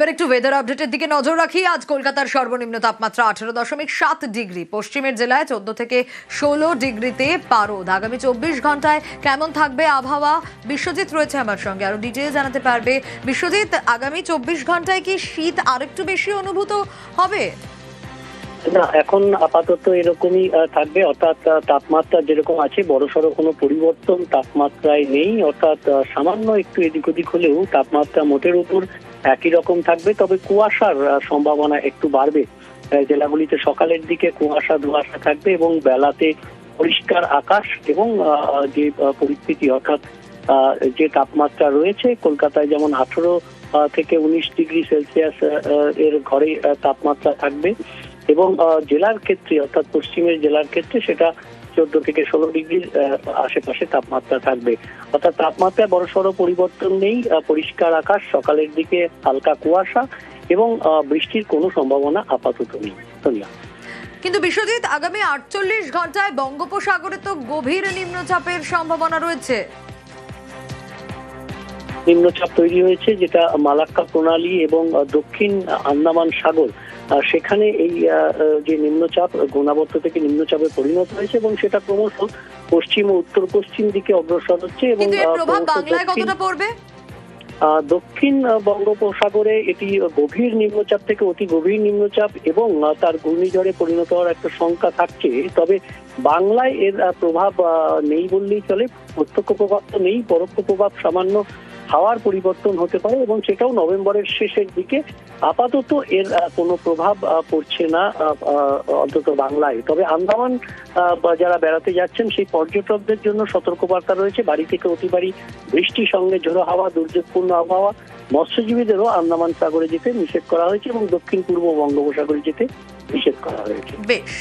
এবার একটু ওয়েদার আপডেটের দিকে নজর রাখি। আজ কলকাতার সর্বনিম্ন তাপমাত্রা আঠেরো দশমিক সাত ডিগ্রি। পশ্চিমের জেলায় চোদ্দ থেকে ষোলো ডিগ্রিতে পারদ আগামী চব্বিশ ঘন্টায় কেমন থাকবে আবহাওয়া? বিশ্বজিৎ রয়েছে আমার সঙ্গে। আরও ডিটেল জানাতে পারবে বিশ্বজিৎ, আগামী চব্বিশ ঘন্টায় কি শীত আরেকটু বেশি অনুভূত হবে? না, এখন আপাতত এরকমই থাকবে। অর্থাৎ তাপমাত্রা যেরকম আছে, বড়সড় কোনো পরিবর্তন তাপমাত্রায় নেই। অর্থাৎ সামান্য একটু এদিক ওদিক হলেও তাপমাত্রা মোটের উপর একই রকম থাকবে। তবে কুয়াশার সম্ভাবনা একটু বাড়বে। জেলাগুলিতে সকালের দিকে কুয়াশা ধোঁয়াশা থাকবে এবং বেলাতে পরিষ্কার আকাশ এবং যে পরিস্থিতি, অর্থাৎ যে তাপমাত্রা রয়েছে, কলকাতায় যেমন আঠারো থেকে উনিশ ডিগ্রি সেলসিয়াস এর ঘরে তাপমাত্রা থাকবে। এবং জেলার ক্ষেত্রে, অর্থাৎ পশ্চিমের জেলার ক্ষেত্রে সেটা চোদ্দ থেকে ষোলো ডিগ্রির আশেপাশে তাপমাত্রা থাকবে। অর্থাৎ তাপমাত্রায় বড় সড়ো পরিবর্তন নেই পরিষ্কার আকাশ, সকালের দিকে হালকা কুয়াশা এবং বৃষ্টির কোনো সম্ভাবনা আপাতত নেই। সোনিয়া কিন্তু বিশ্বজিৎ, আগামী আটচল্লিশ ঘন্টায় বঙ্গোপসাগরে তো গভীর নিম্নচাপের সম্ভাবনা রয়েছে। নিম্নচাপ তৈরি হয়েছে যেটা মালাক্কা প্রণালী এবং দক্ষিণ আন্দামান সাগর সেখানে এই যে নিম্নচাপ ঘূর্ণাবর্ত থেকে নিম্নচাপে পরিণত হয়েছে এবং সেটা ক্রমশ পশ্চিম ও উত্তর পশ্চিম দিকে অগ্রসর হচ্ছে এবং দক্ষিণ- কতটা পড়বে? দক্ষিণ বঙ্গোপসাগরে এটি গভীর নিম্নচাপ থেকে অতি গভীর নিম্নচাপ এবং তার ঘূর্ণিঝড়ে পরিণত হওয়ার একটা সংখ্যা থাকছে। তবে বাংলায় এর প্রভাব আহ, নেই বললেই চলে প্রত্যক্ষ প্রভাব তো নেই পরোক্ষ প্রভাব সামান্য হাওয়ার পরিবর্তন হতে পারে এবং সেটাও নভেম্বরের শেষের দিকে। আপাতত এর কোনো প্রভাব পড়ছে না অন্তত বাংলায়। তবে আন্দামান যারা বেড়াতে যাচ্ছেন, সেই পর্যটকদের জন্য সতর্কবার্তা রয়েছে। বাড়ি থেকে অতি বাড়ি বৃষ্টির সঙ্গে ঝোড়ো হাওয়া, দুর্যোগপূর্ণ আবহাওয়া, মৎস্যজীবীদেরও আন্দামান সাগরে যেতে নিষেধ করা হয়েছে এবং দক্ষিণ পূর্ব বঙ্গোপসাগরে যেতে নিষেধ করা হয়েছে। বেশ